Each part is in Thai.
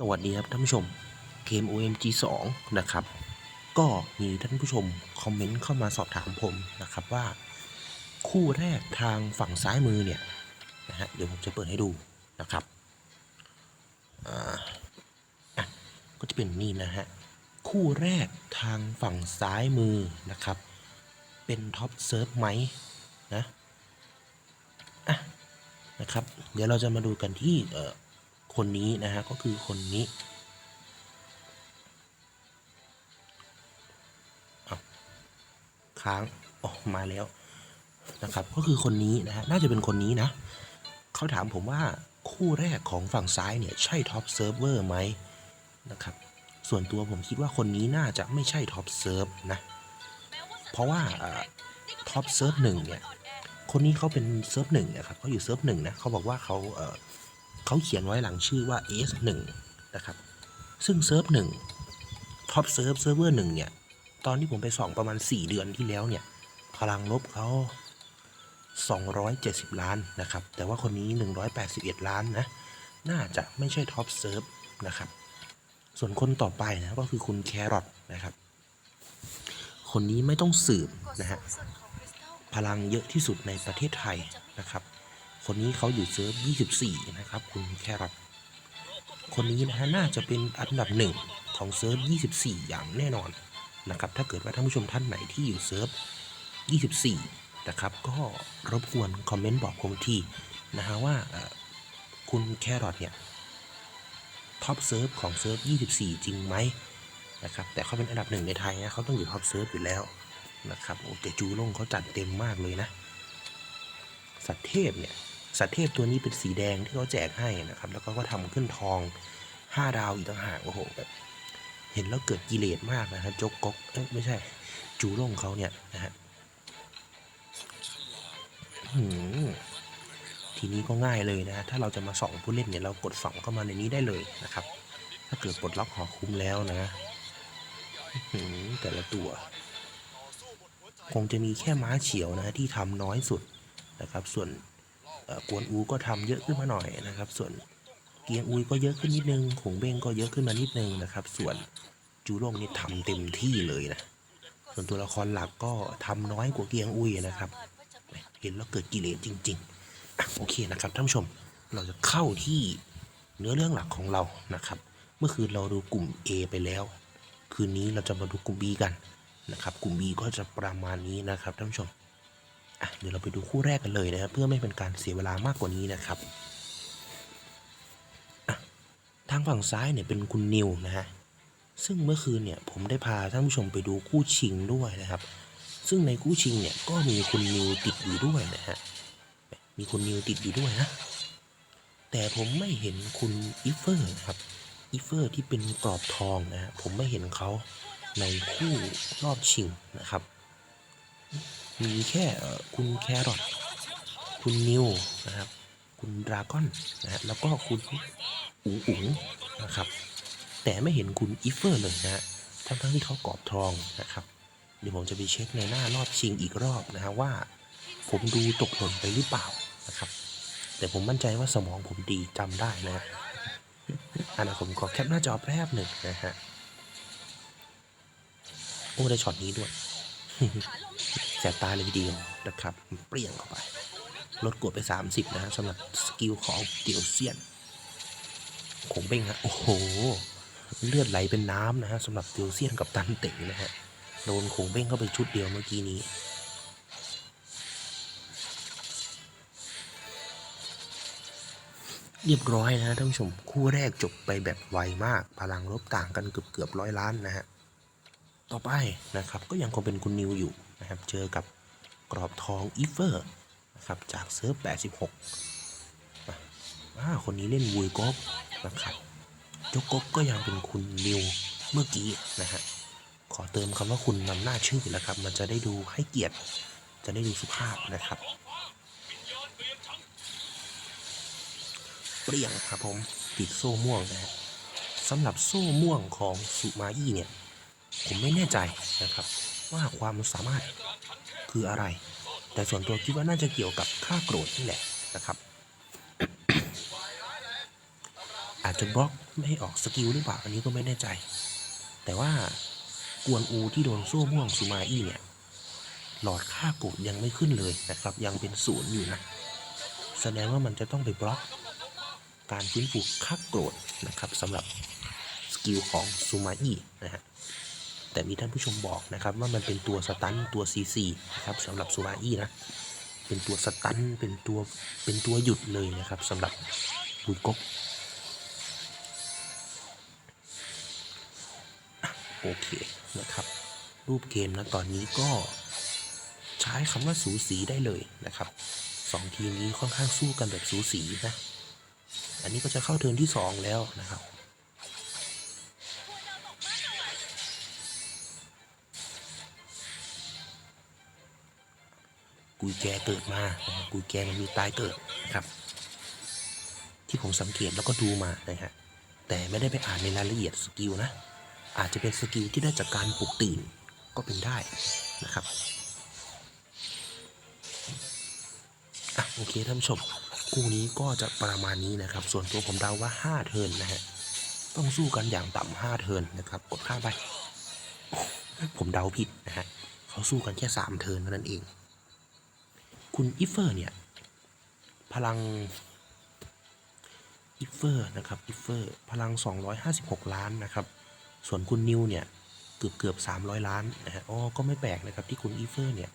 สวัสดีครับท่านผู้ชมเกม OMG 2 นะครับ ก็มีท่านผู้ชมคอมเมนต์เข้ามาสอบถามผมนะครับว่า คู่แรกทางฝั่งซ้ายมือเนี่ยนะฮะเดี๋ยวผมจะเปิดให้ดูนะครับอ่าก็จะเป็นนี่นะฮะ คู่แรกทางฝั่งซ้ายมือนะครับ เป็นท็อปเซิร์ฟไหมนะอะนะครับ เดี๋ยวเราจะมาดูกันที่เอ่อ คนนี้นะฮะก็คือคนนี้ค้างออกมาแล้วนะครับ ก็คือคนนี้นะฮะน่าจะเป็นคนนี้นะเขาถามผมว่าคู่แรกของฝั่งซ้ายเนี่ยใช่ท็อปเซิร์ฟเวอร์ไหมนะครับ ส่วนตัวผมคิดว่าคนนี้น่าจะไม่ใช่ท็อปเซิร์ฟนะ เพราะว่าท็อปเซิร์ฟหนึ่งเนี่ยคนนี้เขาเป็นเซิร์ฟหนึ่งนะครับเขาอยู่เซิร์ฟหนึ่งนะเขาบอกว่าเขา เขาเขียนไว้หลังชื่อว่า S1 นะครับ ซึ่งเซิร์ฟหนึ่งท็อปเซิร์ฟเซิร์ฟเวอร์หนึ่งเนี่ย ตอนที่ผมไปส่องประมาณ 4 เดือนที่แล้วเนี่ย พลังลบเขา 270 ล้านนะครับ แต่ว่าคนนี้ 181 ล้านนะ น่าจะไม่ใช่ท็อปเซิร์ฟนะครับ ส่วนคนต่อไปนะก็คือคุณแครอทนะครับ คนนี้ไม่ต้องสืบนะฮะ พลังเยอะที่สุดในประเทศไทยนะครับ คนนี้เขาอยู่เซิร์ฟ 24 นะครับ คุณแครอทคนนี้นะฮะน่าจะเป็นอันดับหนึ่งของเซิร์ฟ 24 อย่างแน่นอนนะครับ ถ้าเกิดว่าท่านผู้ชมท่านไหนที่อยู่เซิร์ฟ 24 นะครับ ก็รบกวนคอมเมนต์บอกผมทีนะฮะว่าคุณแครอทเนี่ยท็อปเซิร์ฟของเซิร์ฟ 24 จริงไหมนะครับ แต่เขาเป็นอันดับหนึ่งในไทยนะเขาต้องอยู่ท็อปเซิร์ฟอยู่แล้วนะครับ โอ้แต่จูลงเขาจัดเต็มมากเลยนะ สัตว์เทพเนี่ย สัตว์เทพตัวนี้เป็นสีแดงที่เขาแจกให้นะครับ แล้วก็ก็ทำขึ้นทอง 5 ดาวอีกต่างหากโอ้โหแบบเห็นแล้วเกิดกิเลสมากนะฮะจกกกเอ้ยไม่ใช่ จูร่งเขาเนี่ยนะฮะหืมทีนี้ก็ง่ายเลยนะถ้าเราจะมาส่องผู้เล่นเนี่ยเรากดส่องเข้ามาในนี้ได้เลยนะครับ ถ้าเกิดปลดล็อกหอคุ้มแล้วนะหืมแต่ละตัว คงจะมีแค่ม้าเฉียวนะที่ทำน้อยสุดนะครับ ส่วน กวนอูก็ทำเยอะขึ้นมาหน่อยนะครับ ส่วนเกียงอุยก็เยอะขึ้นนิดนึงขงเบ้งก็เยอะขึ้นมานิดนึงนะครับ ส่วนจูโร่งนี่ทำเต็มที่เลยนะ ส่วนตัวละครหลักก็ทำน้อยกว่าเกียงอุยนะครับ เห็นแล้วเกิดกิเลสจริงๆ โอเคนะครับท่านผู้ชม เราจะเข้าที่เนื้อเรื่องหลักของเรานะครับ เมื่อคืนเราดูกลุ่ม A ไปแล้ว คืนนี้เราจะมาดูกลุ่ม B กันนะครับ กลุ่ม B ก็จะประมาณนี้นะครับท่านผู้ชม เดี๋ยวเราไปดูคู่แรกกันเลยนะครับเพื่อไม่เป็นการเสียเวลามากกว่านี้นะครับทางฝั่งซ้ายเนี่ยเป็นคุณนิวนะฮะซึ่งเมื่อคืนเนี่ยผมได้พาท่านผู้ชมไปดูคู่ชิงด้วยนะครับ ซึ่งในคู่ชิงเนี่ยก็มีคุณนิวติดอยู่ด้วยนะฮะมีคุณนิวติดอยู่ด้วยนะแต่ผมไม่เห็นคุณอีเฟอร์นะครับอีเฟอร์ที่เป็นกรอบทองนะฮะผมไม่เห็นเขาในคู่รอบชิงนะครับ มีแค่คุณแครอทคุณนิวนะครับ คุณดราก้อนนะฮะแล้วก็คุณอุ๋งอุ๋งนะครับ แต่ไม่เห็นคุณอีเฟอร์เลยนะฮะทั้งทั้งๆที่เขากรอบทองนะครับเดี๋ยวผมจะไปเช็คในหน้ารอบชิงอีกรอบนะฮะว่า ผมดูตกหล่นไปหรือเปล่านะครับ แต่ผมมั่นใจว่าสมองผมดีจำได้นะฮะอันนั้นผมขอแคปหน้าจอแป๊บหนึ่งนะฮะโอ้ได้ช็อตนี้ด้วย แสบตาเลยทีเดียวนะครับ เปรี้ยงเข้าไป ลดกดไป 30 นะฮะสำหรับสกิลของเตียวเซียนคงเบ้งฮะ โอ้โห เลือดไหลเป็นน้ำนะฮะสำหรับเตียวเซียนกับตันเต๋งนะฮะ โดนคงเบ้งเข้าไปชุดเดียวเมื่อกี้นี้เรียบร้อยนะฮะท่านผู้ชมคู่แรกจบไปแบบไวมาก พลังลบต่างกันเกือบเกือบร้อยล้านนะฮะ ต่อไปนะครับก็ยังคงเป็นคุณนิวอยู่ นะครับเจอกับกรอบทองอีเฟอร์นะครับจากเซิร์ฟ 86อะอ่าคนนี้เล่นวุยก๊อกนะครับจกก๊อกก็ยังเป็นคุณนิวเมื่อกี้นะฮะขอเติมคำว่าคุณนำหน้าชื่อนะครับ มันจะได้ดูให้เกียรติ จะได้ดูสุภาพนะครับ เปรี้ยงครับผมติดโซ่ม่วงนะฮะสำหรับโซ่ม่วงของสุมาอี้เนี่ย ผมไม่แน่ใจนะครับ ว่าความสามารถคืออะไร แต่ส่วนตัวคิดว่าน่าจะเกี่ยวกับค่าโกรธนี่แหละนะครับ อาจจะบล็อกไม่ให้ออกสกิลหรือเปล่าอันนี้ก็ไม่แน่ใจ แต่ว่ากวนอูที่โดนโซ่ม่วงซูมาอี้เนี่ยหลอดค่าโกดยังไม่ขึ้นเลยนะครับ ยังเป็นศูนย์อยู่นะ แสดงว่ามันจะต้องไปบล็อก การฟื้นฟูค่าโกรธนะครับสำหรับสกิลของซูมาอี้นะฮะ แต่มีท่านผู้ชมบอกนะครับว่ามันเป็นตัวสตันตัว CC นะครับสำหรับซูมาอี้นะ เป็นตัวสตันเป็นตัวเป็นตัวหยุดเลยนะครับสำหรับบุยกกโอเคนะครับ รูปเกมนะตอนนี้ก็ใช้คำว่าสูสีได้เลยนะครับสองทีมนี้ค่อนข้างสู้กันแบบสูสีนะ อันนี้ก็จะเข้าเทิร์นที่สองแล้วนะครับ กุยแจเกิดมานะฮะกุยแจมันมีตายเกิดนะครับ ที่ผมสังเกตแล้วก็ดูมานะฮะแต่ไม่ได้ไปอ่านในรายละเอียดสกิลนะ อาจจะเป็นสกิลที่ได้จากการปลุกตื่นก็เป็นได้นะครับอะโอเคท่านผู้ชมคู่นี้ก็จะประมาณนี้นะครับ ส่วนตัวผมเดาว่า 5 เทิร์นนะฮะต้องสู้กันอย่างต่ำ5เทิร์นนะครับกดข้ามไป ผมเดาผิดนะฮะเขาสู้กันแค่ 3 เทิร์นเท่านั้นเอง คุณอิฟเฟอร์เนี่ย พลังอิฟเฟอร์นะครับอิฟเฟอร์พลัง 256 ล้านนะครับ ส่วนคุณนิวเนี่ยเกือบเกือบ300 ล้านนะฮะอ๋อก็ไม่แปลกนะครับที่คุณอีเฟอร์เนี่ย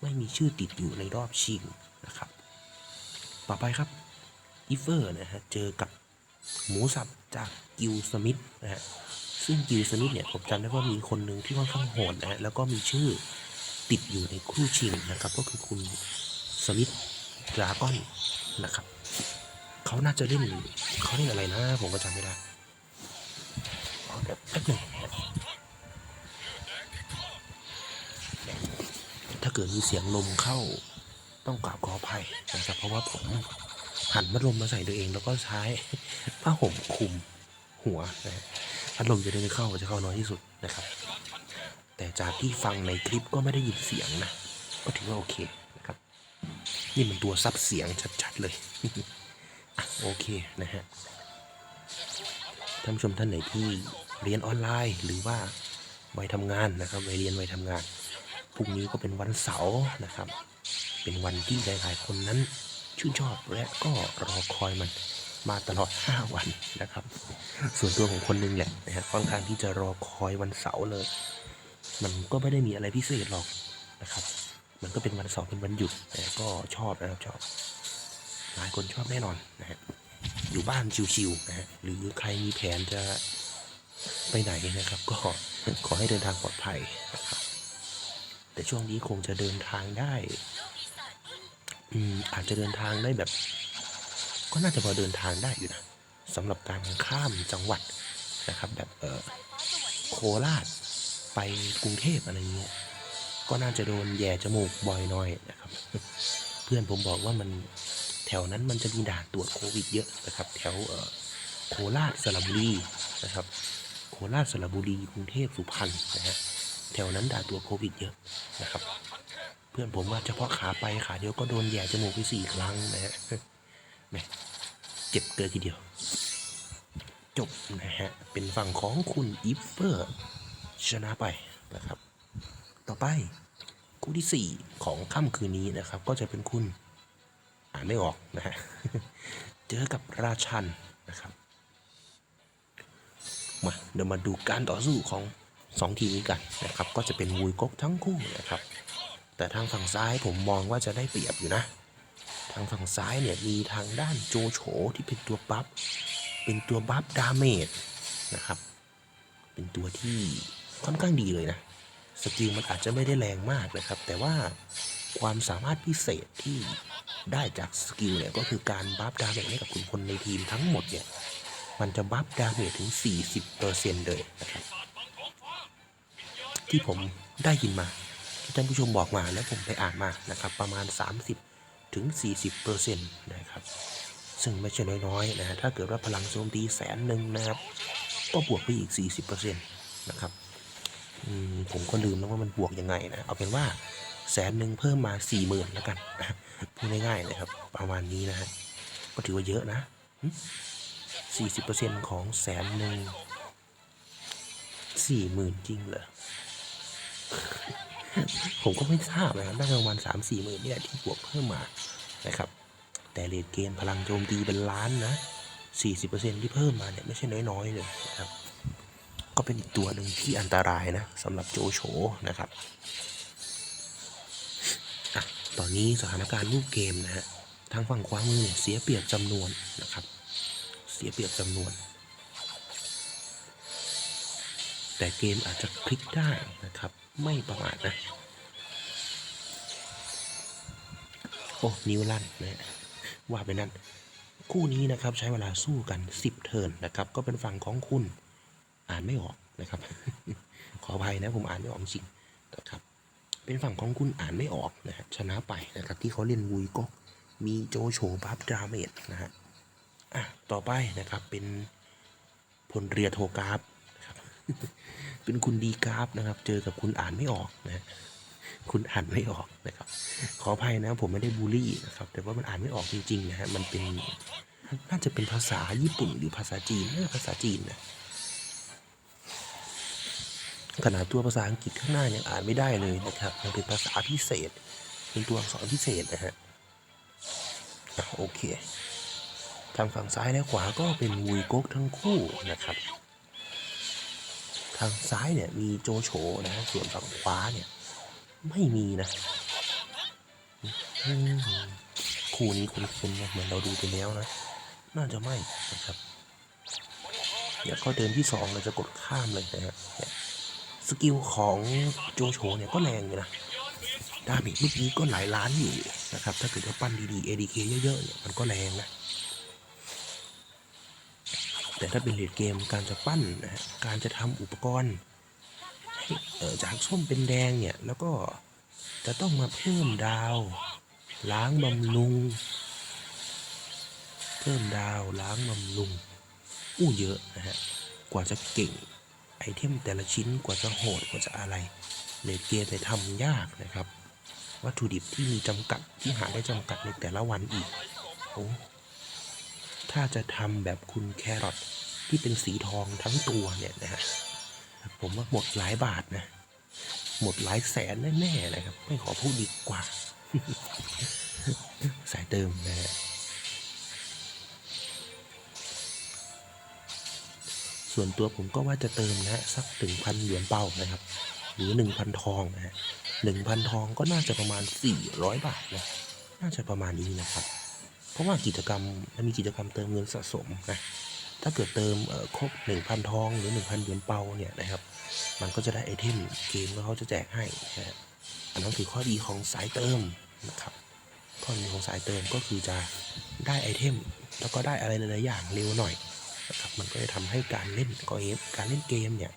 ไม่มีชื่อติดอยู่ในรอบชิงนะครับ ต่อไปครับอีเฟอร์นะฮะเจอกับหมูสับจากกิลสมิธนะฮะซึ่งกิลสมิธเนี่ยผมจำได้ว่ามีคนหนึ่งที่ค่อนข้างโหดนะฮะแล้วก็มีชื่อติดอยู่ในคู่ชิงนะครับ ก็คือคุณ สมิธดราก้อนนะครับ เขาน่าจะเล่นเขาเล่นอะไรนะ ผมก็จำไม่ได้เอยวแป๊บหนึงถ้าเกิดมีเสียงลมเข้าต้องกราบขออภัยนะครับเพราะว่าผมหันพัดลมมาใส่ตัวเองแล้วก็ใช้ผ้าห่มคลุมหัวนะฮะพัดลมจะได้ไม่เข้าจะเข้าน้อยที่สุดนะครับ แต่จากที่ฟังในคลิปก็ไม่ได้ยินเสียงนะ ก็ถือว่าโอเค นี่มันตัวซับเสียงชัดๆเลยอโอเคนะฮะ ท่านผู้ชมท่านไหนที่เรียนออนไลน์หรือว่าวัยทำงานนะครับวัยเรียนวัยทำงานพรุ่งนี้ก็เป็นวันเสาร์นะครับ เป็นวันที่หลายๆคนนั้นชื่นชอบและก็รอคอยมันมาตลอด 5 วันนะครับ ส่วนตัวของคนหนึงแหละนะฮะค่อนข้างที่จะรอคอยวันเสาร์เลย มันก็ไม่ได้มีอะไรพิเศษหรอกนะครับ มันก็เป็นวันเสาร์เป็นวันหยุดแต่ก็ชอบนะครับชอบ หลายคนชอบแน่นอนนะฮะอยู่บ้านชิวๆนะฮะหรือใครมีแผนจะไปไหนนะครับ ก็ขอให้เดินทางปลอดภัยนะครับแต่ช่วงนี้คงจะเดินทางได้อืมอาจจะเดินทางได้แบบ ก็น่าจะพอเดินทางได้อยู่นะสำหรับการข้ามจังหวัดนะครับ แบบเออโคราชไปกรุงเทพอะไรเงี้ย ก็น่าจะโดนแย่จมูกบ่อยหน่อยนะครับ เพื่อนผมบอกว่ามันแถวนั้นมันจะมีด่านตรวจโควิดเยอะนะครับ แถวโคราชสระบุรีนะครับ โคราชสระบุรีกรุงเทพสุพรรณนะฮะแถวนั้นด่านตรวจโควิดเยอะนะครับ เพื่อนผมว่าเฉพาะขาไปขาเดียวก็โดนแย่จมูกไปสี่ครั้งนะฮะแหมเจ็บเกินทีเดียว จบนะฮะเป็นฝั่งของคุณอีฟเฟอร์ชนะไปนะครับ ต่อไปคู่ที่ 4 ของค่ำคืนนี้นะครับ ก็จะเป็นคุณอ่านไม่ออกนะฮะเจอกับราชันนะครับมาเดี๋ยวมาดูการต่อสู้ของ 2 ทีมนี้กันนะครับ ก็จะเป็นวุยกกทั้งคู่นะครับ แต่ทางฝั่งซ้ายผมมองว่าจะได้เปรียบอยู่นะ ทางฝั่งซ้ายเนี่ยมีทางด้านโจโฉที่เป็นตัวบัฟเป็นตัวบัฟดาเมจนะครับ เป็นตัวที่ค่อนข้างดีเลยนะ สกิลมันอาจจะไม่ได้แรงมากนะครับ แต่ว่าความสามารถพิเศษที่ได้จากสกิลเนี่ยก็คือการบัฟดาเมจให้กับคุณคนในทีมทั้งหมดเนี่ย มันจะบัฟดาเมจถึง 40%เลยนะครับ ที่ผมได้ยินมาที่ท่านผู้ชมบอกมาแล้วผมไปอ่านมานะครับ ประมาณ 30ถึง40%นะครับ ซึ่งไม่ใช่น้อยๆนะฮะถ้าเกิดว่าพลังโจมตีแสนหนึ่งนะครับ ก็บวกไปอีก 40%นะครับ ผมก็ลืมแล้วว่ามันบวกยังไงนะ เอาเป็นว่าแสนหนึ่งเพิ่มมาสี่หมื่นแล้วกันนะพูดง่ายๆเลยครับ ประมาณนี้นะฮะก็ถือว่าเยอะนะหึ40%ของแสนหนึ่งสี่หมื่นจริงเหรอผมก็ไม่ทราบนะครับน่าจะประมาณสามสี่หมื่นเนี่ยที่บวกเพิ่มมานะครับ แต่เลดเกมพลังโจมตีเป็นล้านนะ40%ที่เพิ่มมาเนี่ยไม่ใช่น้อยๆเลยนะครับ ก็เป็นอีกตัวหนึ่งที่อันตรายนะสำหรับโจโฉนะครับอะตอนนี้สถานการณ์รูปเกมนะฮะทางฝั่งขวามือเนี่ยเสียเปรียบจำนวนนะครับ เสียเปรียบจำนวน แต่เกมอาจจะพลิกได้นะครับ ไม่ประมาทนะ โอ้นิวลันนะฮะว่าไปนั่นคู่นี้นะครับใช้เวลาสู้กัน 10 เทิร์นนะครับ ก็เป็นฝั่งของคุณ อ่านไม่ออกนะครับ ขออภัยนะผมอ่านไม่ออกจริงนะครับ เป็นฝั่งของคุณอ่านไม่ออกนะฮะชนะไปนะครับที่เขาเล่นวุยก็มีโจโฉบัฟดราเมจนะฮะอะต่อไปนะครับเป็นพลเรือโทกราฟนะครับเป็นคุณดีกราฟนะครับ เจอกับคุณอ่านไม่ออกนะฮะคุณอ่านไม่ออกนะครับ ขออภัยนะผมไม่ได้บูลลี่นะครับ แต่ว่ามันอ่านไม่ออกจริงๆนะฮะมันเป็นน่าจะเป็นภาษาญี่ปุ่นหรือภาษาจีนน่าจะภาษาจีนนะ ขนาดตัวภาษาอังกฤษข้างหน้ายังอ่านไม่ได้เลยนะครับมันเป็นภาษาพิเศษ เป็นตัวอักษรพิเศษนะฮะโอเค ทางฝั่งซ้ายและขวาก็เป็นวุยก๊กทั้งคู่นะครับ ทางซ้ายเนี่ยมีโจโฉนะ ส่วนฝั่งขวาเนี่ยไม่มีนะคู่นี้คุ้นๆนะเหมือนเราดูไปแล้วนะ น่าจะไม่นะครับเนี่ยก็เดินที่สองเราจะกดข้ามเลยนะฮะ สกิลของโจโฉเนี่ยก็แรงอยู่นะดาเมจเมื่อกี้ก็หลายล้านอยู่นะครับ ถ้าเกิดว่าปั้นดีๆ ADK เยอะๆเนี่ยมันก็แรงนะ แต่ถ้าเป็นเลดเกมการจะปั้นนะการจะทำอุปกรณ์ให้จากส้มเป็นแดงเนี่ย แล้วก็จะต้องมาเพิ่มดาว ล้างบำรุง เพิ่มดาวล้างบำรุงอู้เยอะนะฮะ กว่าจะเก่ง ไอเทมแต่ละชิ้นกว่าจะโหดกว่าจะอะไรเลดเกมเนี่ยทำยากนะครับ วัตถุดิบที่มีจำกัดที่หาได้จำกัดในแต่ละวันอีกโอ้ถ้าจะทำแบบคุณแครอทที่เป็นสีทองทั้งตัวเนี่ยนะฮะผมว่าหมดหลายบาทนะ หมดหลายแสนแน่ๆนะครับ ไม่ขอพูดดีกว่า สายเติมนะฮะ ส่วนตัวผมก็ว่าจะเติมนะฮะสักถึงพันเหรียญเป้านะครับ หรือหนึ่งพันทองนะฮะหนึ่งพันทองก็น่าจะประมาณสี่ร้อยบาทนะน่าจะประมาณนี้นะครับ เพราะว่ากิจกรรมมันมีกิจกรรมเติมเงินสะสมนะถ้าเกิดเติมเอ่อครบหนึ่งพันทองหรือหนึ่งพันเหรียญเปาเนี่ยนะครับ มันก็จะได้ไอเทมเกมแล้วเขาจะแจกให้นะฮะอันนั้นคือข้อดีของสายเติมนะครับข้อดีของสายเติมก็คือจะได้ไอเทมแล้วก็ได้อะไรหลายๆอย่างเร็วหน่อย นะครับมันก็จะทำให้การเล่นก็เอฟการเล่นเกมเนี่ย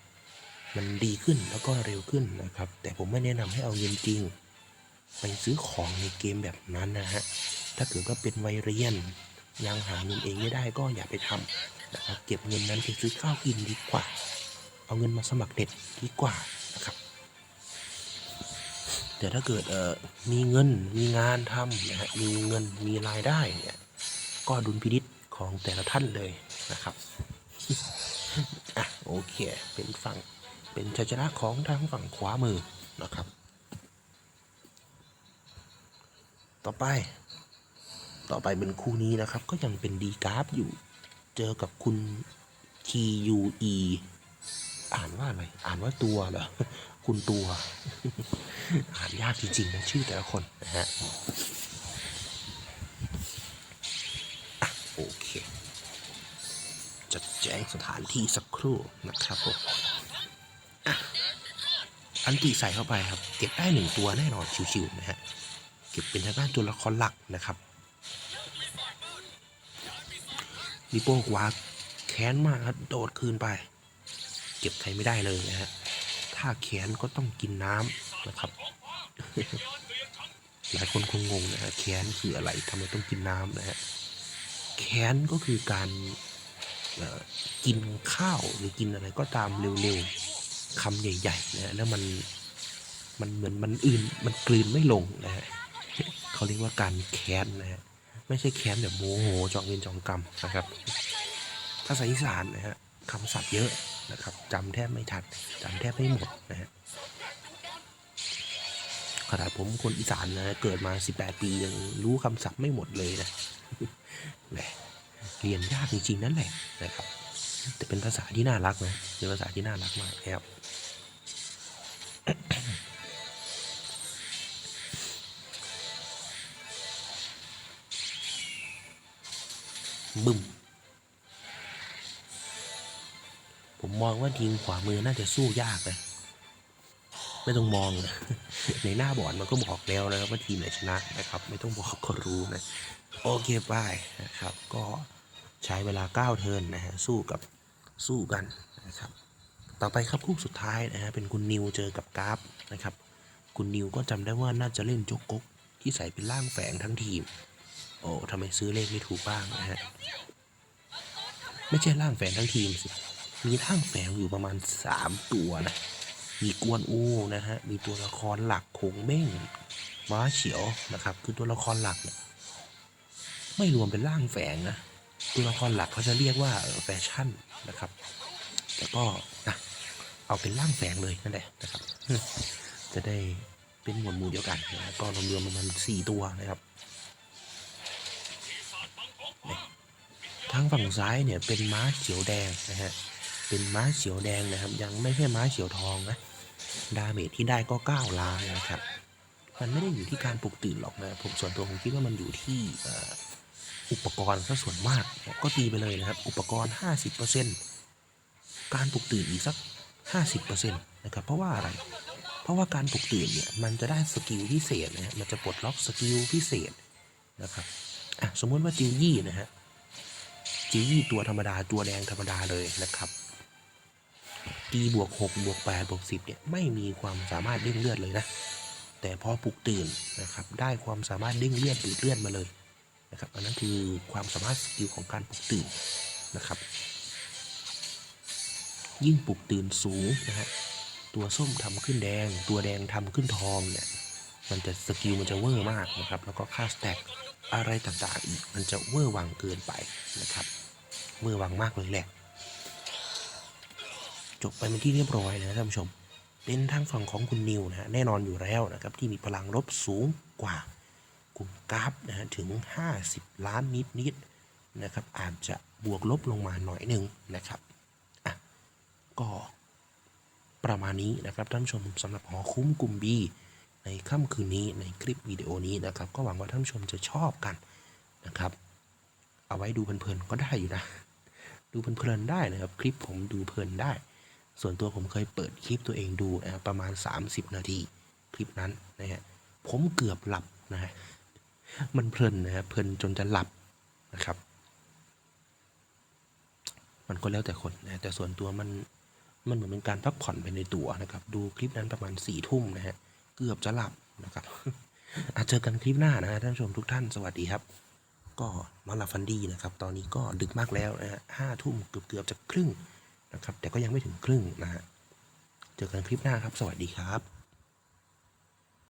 มันดีขึ้นแล้วก็เร็วขึ้นนะครับ แต่ผมไม่แนะนำให้เอาเงินจริง ไปซื้อของในเกมแบบนั้นนะฮะถ้าเกิดว่าเป็นวัยเรียนยังหาเงินเองไม่ได้ก็อย่าไปทำนะครับเก็บเงินนั้นไปซื้อข้าวกินดีกว่า เอาเงินมาสมัครเน็ตดีกว่านะครับ แต่ถ้าเกิดเอ่อมีเงินมีงานทำนะฮะมีเงินมีรายได้เนี่ยก็ดุลพินิษ ของแต่ละท่านเลยนะครับอะโอเค เป็นฝั่งเป็นชัยชนะของทางฝั่งขวามือนะครับ ต่อไป ต่อไปเป็นคู่นี้นะครับ ก็ยังเป็นดีกราฟอยู่ เจอกับคุณ T U E อ่านว่าอะไร อ่านว่าตัวเหรอ คุณตัว อ่านยากจริงๆนะชื่อแต่ละคนนะฮะอะ สถานที่สักครู่นะครับผมอันตีใส่เข้าไปครับ เก็บได้หนึ่งตัวแน่นอนชิวๆนะฮะ เก็บเป็นทางด้านตัวละครหลักนะครับลิโป้กวาแค้นมากครับโดดคืนไป เก็บใครไม่ได้เลยนะฮะ ถ้าแค้นก็ต้องกินน้ำนะครับ หลายคนคงงงนะฮะแค้นคืออะไรทำไมต้องกินน้ำนะฮะแค้นก็คือการ กินข้าวหรือกินอะไรก็ตามเร็วๆคำใหญ่ๆนะฮะแล้วมันมันเหมือนมันอื่นมันกลืนไม่ลงนะฮะเขาเรียกว่าการแค้นนะฮะไม่ใช่แค้นแบบโมโหจองเวรจองกรรมนะครับถ้าาษาอีสานนะฮะคำศัพท์เยอะนะครับจำแทบไม่ทันจำแทบไม่หมดนะฮะขนาดผมคนอีสานนะเกิดมา 18 ปียังรู้คำศัพท์ไม่หมดเลยนะแหม เรียนยากจริงๆ นั่นแหละนะครับ แต่เป็นภาษาที่น่ารักนะเป็นภาษาที่น่ารักมากครับบึ้มผมมองว่าทีมขวามือน่าจะสู้ยากนะไม่ต้องมองนะในหน้าบอร์ดมันก็บอกแล้วนะครับว่าทีมไหนชนะนะครับ ไม่ต้องบอกก็รู้นะ โอเคไปนะครับ ก็ ใช้เวลา 9 เทิร์นนะฮะสู้กับสู้กันนะครับ ต่อไปครับคู่สุดท้ายนะฮะเป็นคุณนิวเจอกับกราฟนะครับ คุณนิวก็จำได้ว่าน่าจะเล่นจกกกที่ใส่เป็นร่างแฝงทั้งทีม โอ้ทำไมซื้อเลขไม่ถูกบ้างนะฮะไม่ใช่ร่างแฝงทั้งทีมสิมีร่างแฝงอยู่ประมาณ 3 ตัวนะมีกวนอูนะฮะมีตัวละครหลักคงเม่งม้าเฉียวนะครับ คือตัวละครหลักเนี่ยไม่รวมเป็นร่างแฝงนะ ตัวละครหลักเขาจะเรียกว่าแฟชั่นนะครับ แต่ก็นะเอาเป็นร่างแฝงเลยนั่นแหละนะครับ จะได้เป็นหมวดหมู่เดียวกันนะก็รวมๆประมาณสี่ตัวนะครับทางฝั่งซ้ายเนี่ยเป็นม้าเขียวแดงนะฮะ เป็นม้าเขียวแดงนะครับ ยังไม่ใช่ม้าเขียวทองนะ ดาเมจที่ได้ก็9ล้านนะครับ มันไม่ได้อยู่ที่การปลุกตื่นหรอกนะ ผมส่วนตัวผมคิดว่ามันอยู่ที่ อุปกรณ์ซะส่วนมากก็ตีไปเลยนะครับ อุปกรณ์ 50%การปลุกตื่นอีกสัก 50%นะครับเพราะว่าอะไร เพราะว่าการปลุกตื่นเนี่ยมันจะได้สกิลพิเศษนะฮะมันจะปลดล็อกสกิลพิเศษนะครับอะสมมติว่าจิวยี่นะฮะจียี่ตัวธรรมดาตัวแดงธรรมดาเลยนะครับตีบวก6บวก8บวก10เนี่ยไม่มีความสามารถเด้งเลือดเลยนะแต่พอปลุกตื่นนะครับได้ความสามารถเด้งเลือดดูดเลือดมาเลย นะครับอันนั้นคือความสามารถสกิลของการปลุกตื่นนะครับ ยิ่งปลุกตื่นสูงนะฮะตัวส้มทำขึ้นแดง ตัวแดงทำขึ้นทองเนี่ยมันจะสกิลมันจะเวอร์มากนะครับ แล้วก็ค่าสแต็กอะไรต่างๆอีกมันจะเวอร์วังเกินไปนะครับเวอร์วังมากเลยแหละ จบไปเป็นที่เรียบร้อยนะท่านผู้ชม เป็นทางฝั่งของคุณนิวนะแน่นอนอยู่แล้วนะครับที่มีพลังลบสูงกว่า กลุ่มกราฟนะฮะถึง 50 ล้านนิดนิดนะครับอาจจะบวกลบลงมาหน่อยหนึ่งนะครับอะก็ประมาณนี้นะครับท่านผู้ชมสำหรับหอคุ้มกลุ่ม B ในค่ำคืนนี้ในคลิปวิดีโอนี้นะครับ ก็หวังว่าท่านผู้ชมจะชอบกันนะครับ เอาไว้ดูเพลินๆก็ได้อยู่นะ ดูเพลินๆได้นะครับ คลิปผมดูเพลินได้ ส่วนตัวผมเคยเปิดคลิปตัวเองดูนะรประมาณ 30 นาที คลิปนั้นนะฮะผมเกือบหลับนะฮะ มันเพลินนะฮะเพลินจนจะหลับนะครับ มันก็แล้วแต่คนนะแต่ส่วนตัวมันมันเหมือนเป็นการพักผ่อนไปในตัวนะครับ ดูคลิปนั้นประมาณสี่ทุ่มนะฮะเกือบจะหลับนะครับอาจเจอกันคลิปหน้านะฮะท่านผู้ชมทุกท่านสวัสดีครับ ก็นอนหลับฝันดีนะครับ ตอนนี้ก็ดึกมากแล้วนะฮะห้าทุ่มเกือบเกือบจะครึ่งนะครับ แต่ก็ยังไม่ถึงครึ่งนะฮะเจอกันคลิปหน้าครับ สวัสดีครับ